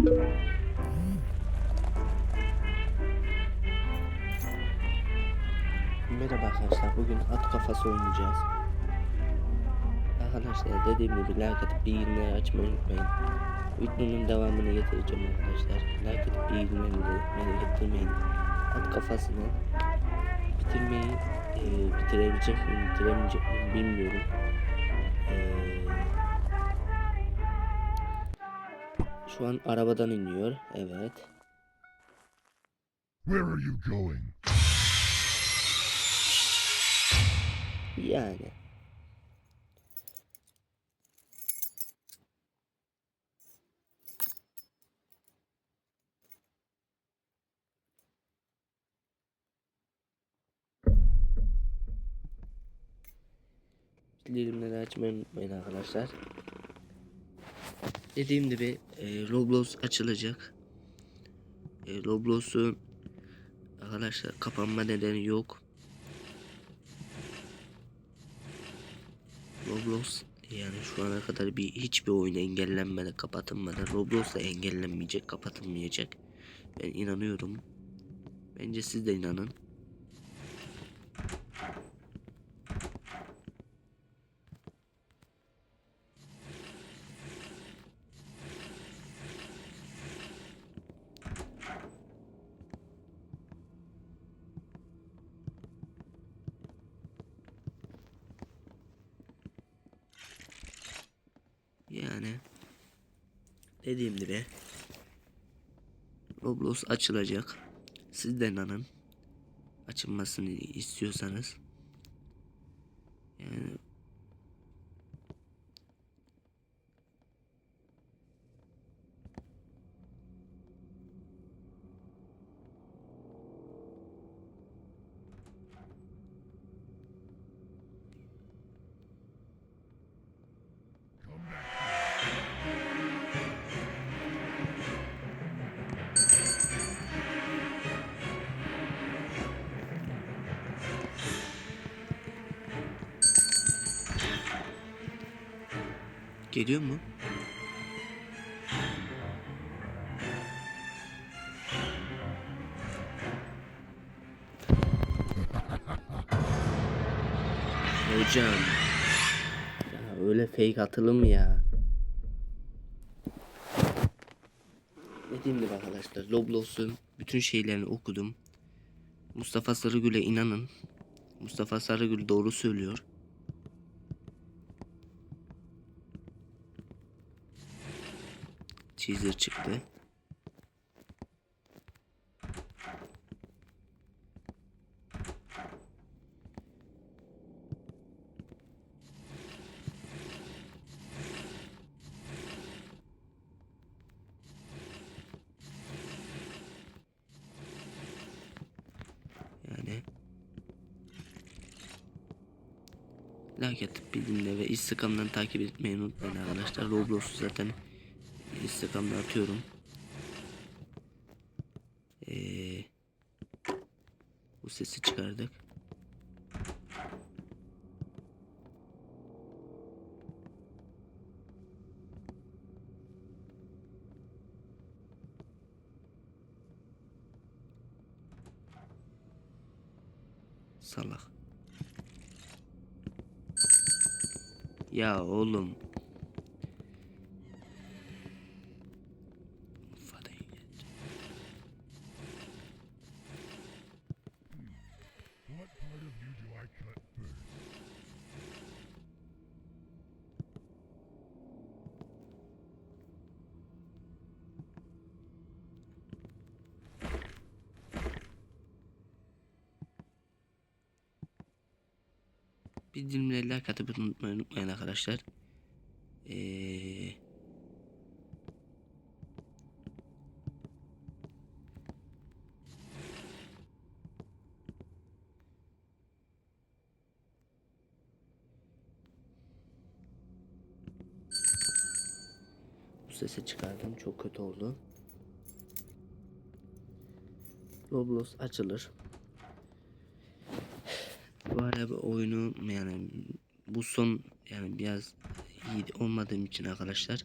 Merhaba arkadaşlar bugün at kafası oynayacağız. Arkadaşlar dediğim gibi like atıp bildirimleri açmayı unutmayın. Videonun devamını getireceğim arkadaşlar. Like atıp bildirimleri getirmeyin. At kafasını bitirmeyi e, bitirebilecek miyim bitiremeyecek miyim bilmiyorum. Şu an arabadan iniyor. Evet. Where are you going? Yani. Bildirimleri açmayı unutmayın arkadaşlar. Dediğim gibi e, Roblox açılacak. E, Roblox'un arkadaşlar kapanma nedeni yok. Roblox yani şu ana kadar bir hiçbir oyun engellenmeden kapatılmadan Roblox da engellenmeyecek kapatılmayacak. Ben inanıyorum. Bence siz de inanın. Yani dediğim gibi Roblox açılacak. Siz de inanın. Açılmasını istiyorsanız. Yani geliyor mu? Hocam. Ya öyle fake atılır mı ya? Dediğim gibi arkadaşlar Roblox'un bütün şeylerini okudum. Mustafa Sarıgül'e inanın. Mustafa Sarıgül doğru söylüyor. Teaser çıktı. Yani like atıp bildirimleri ve Instagram'dan takip etmeyi unutmayın arkadaşlar. Roblox'u zaten Instagram'da atıyorum. Ee, bu sesi çıkardık. Salak. Ya oğlum. Fadayı geç. What part of you do I cut first? Bildirimleri like atıp unutmayın, unutmayın arkadaşlar. Ee, bu sesi çıkardım. Çok kötü oldu. Roblox açılır. Bu araba oyunu yani bu son yani biraz iyi olmadığım için arkadaşlar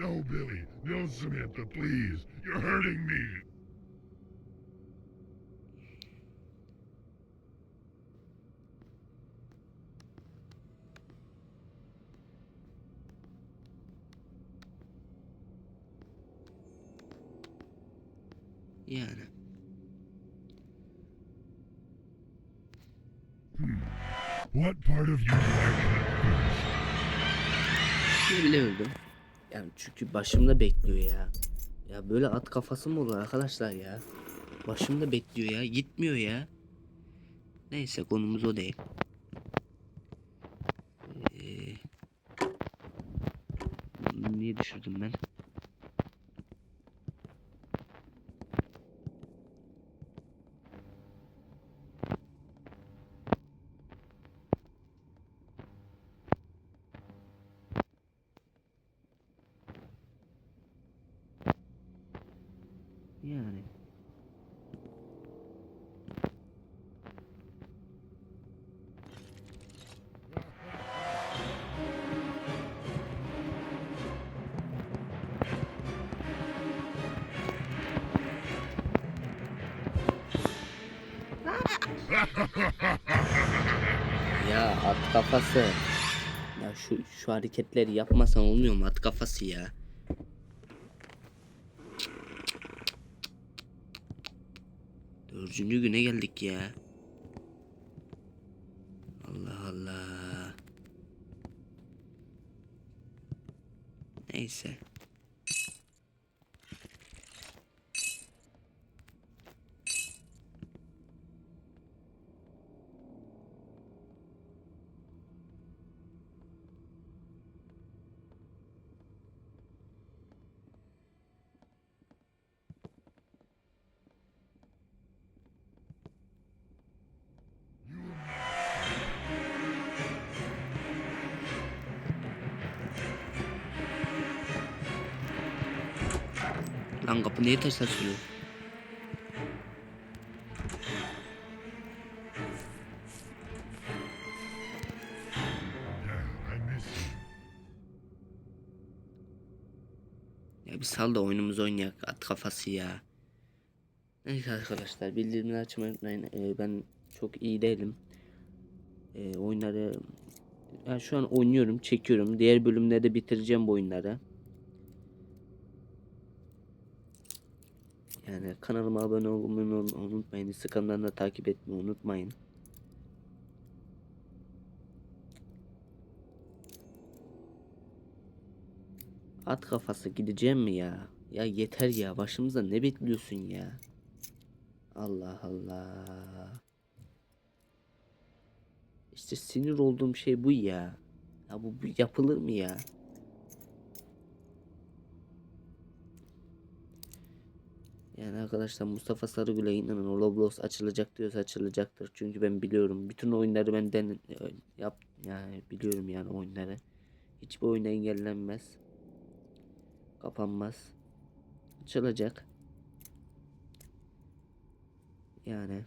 No, Billy. No, Samantha, please. You're hurting me. Yani. What part of you do I cut first? Ne biliyordum. Yani çünkü başımda bekliyor ya. Ya böyle at kafası mı olur arkadaşlar ya? Başımda bekliyor ya. Gitmiyor ya. Neyse konumuz o değil. Ee, niye düşürdüm ben? Ya at kafası. Ya şu şu hareketleri yapmasan olmuyor mu at kafası ya? Dördüncü güne geldik ya. Allah Allah. Neyse. Lan kapı niye ters açılıyor? Ya bir sal da oyunumuzu oynayak at kafası ya. Neyse arkadaşlar bildirimleri açmayı unutmayın. Ee, ben çok iyi değilim. Ee, oyunları ya şu an oynuyorum, çekiyorum. Diğer bölümlerde bitireceğim bu oyunları. Yani kanalıma abone olmayı un- unutmayın. Instagram'dan da takip etmeyi unutmayın. At kafası gideceğim mi ya? Ya yeter ya başımıza ne bekliyorsun ya? Allah Allah. İşte sinir olduğum şey bu ya. Ya bu yapılır mı ya? Yani arkadaşlar Mustafa Sarıgül'e inanın o Roblox açılacak diyorsa açılacaktır. Çünkü ben biliyorum. Bütün oyunları benden yap yani biliyorum yani oyunları. Hiçbir oyun engellenmez. Kapanmaz. Açılacak. Yani.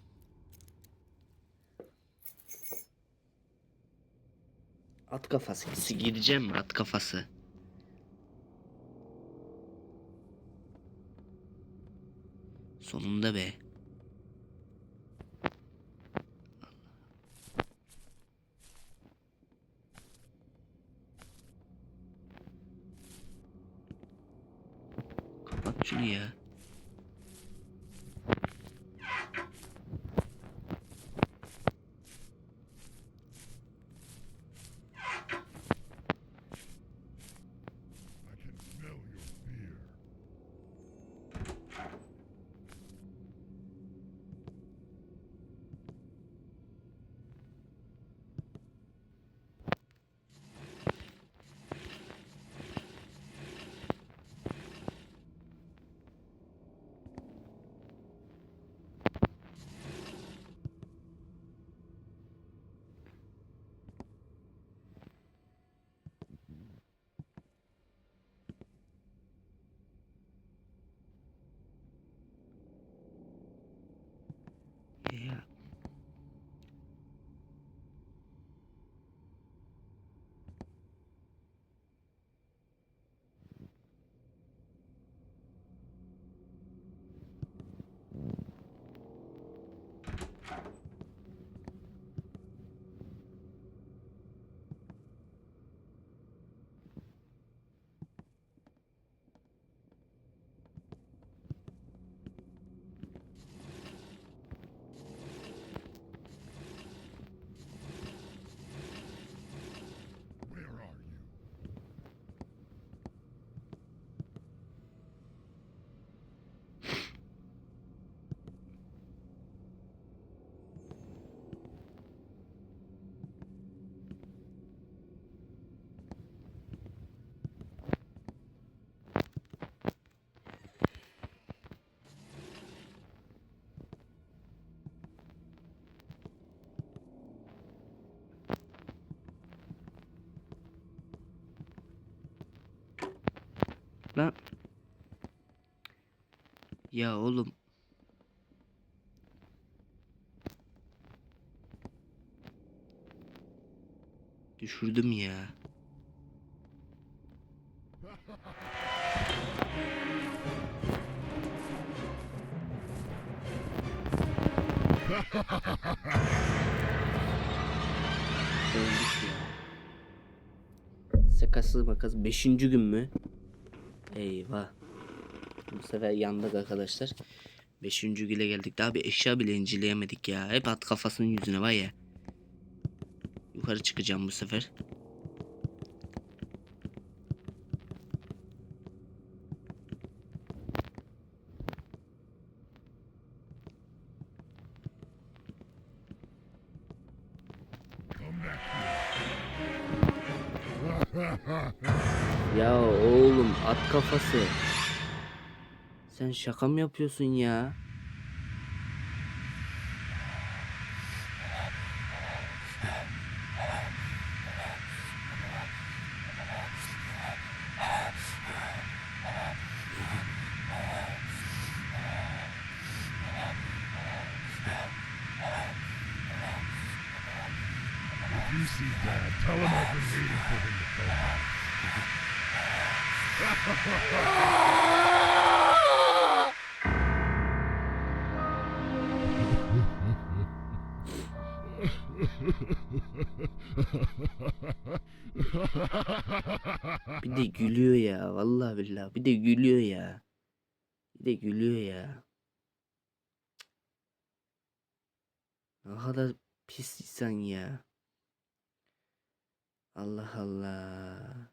At kafası. Gireceğim mi at kafası? Sonunda be. Lan. Ya oğlum. Düşürdüm ya. Öldük ya. Sakası makas 5. gün mü? Eyvah. Bu sefer yandık arkadaşlar. 5. güle geldik. Daha bir eşya bile inceleyemedik ya. Hep at kafasının yüzüne var ya. Yukarı çıkacağım bu sefer. Sen şaka mı yapıyorsun ya? been waiting for him to come Bir de gülüyor ya. Vallahi billahi. Bir de gülüyor ya. Bir de gülüyor ya. Ne kadar pis insan ya. Allah Allah.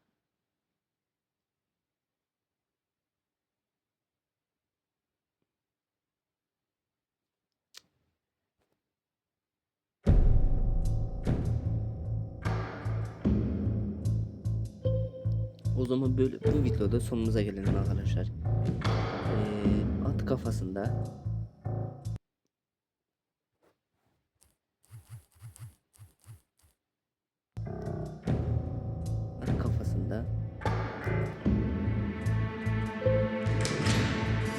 O zaman böyle bu videoda sonumuza gelelim arkadaşlar. Ee, at kafasında at kafasında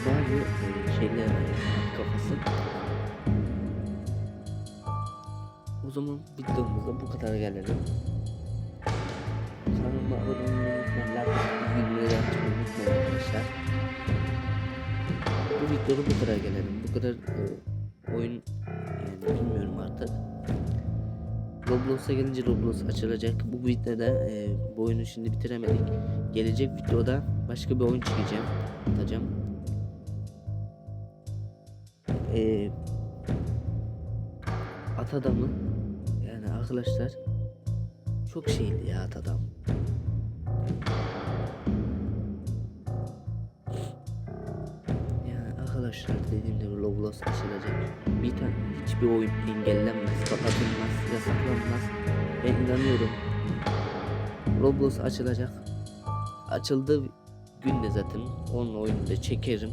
bazı e, şeyler var at kafası. O zaman videomuzda bu kadar gelelim. Kanalıma abone olmayı unutmayın. Like atıp bildirimleri açmayı unutmayın arkadaşlar. Bu videoda bu kadar gelelim. Bu kadar e, oyun yani bilmiyorum artık. Roblox'a gelince Roblox açılacak. Bu videoda e, bu oyunu şimdi bitiremedik. Gelecek videoda başka bir oyun çekeceğim. Atacağım. E, at adamı yani arkadaşlar çok şeydi ya adam. Yani arkadaşlar dediğim gibi Roblox açılacak. Bir tane hiçbir oyun engellenmez, kapatılmaz, yasaklanmaz. Ben inanıyorum. Roblox açılacak. Açıldığı günde zaten onun oyunu da çekerim.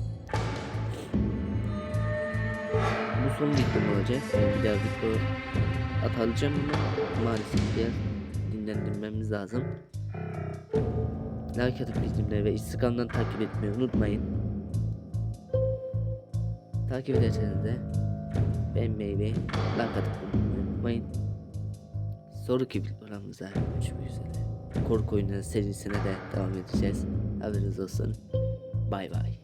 Bu son videom olacak. Yani bir daha video atacağım ama maalesef biraz dinlendirmemiz lazım. Like atıp bizimle ve Instagram'dan takip etmeyi unutmayın. Takip ederseniz de beğenmeyi ve like atıp unutmayın. Sonraki videolarımıza görüşmek üzere. Korku oyunları serisine de devam edeceğiz. Haberiniz olsun. Bay bay.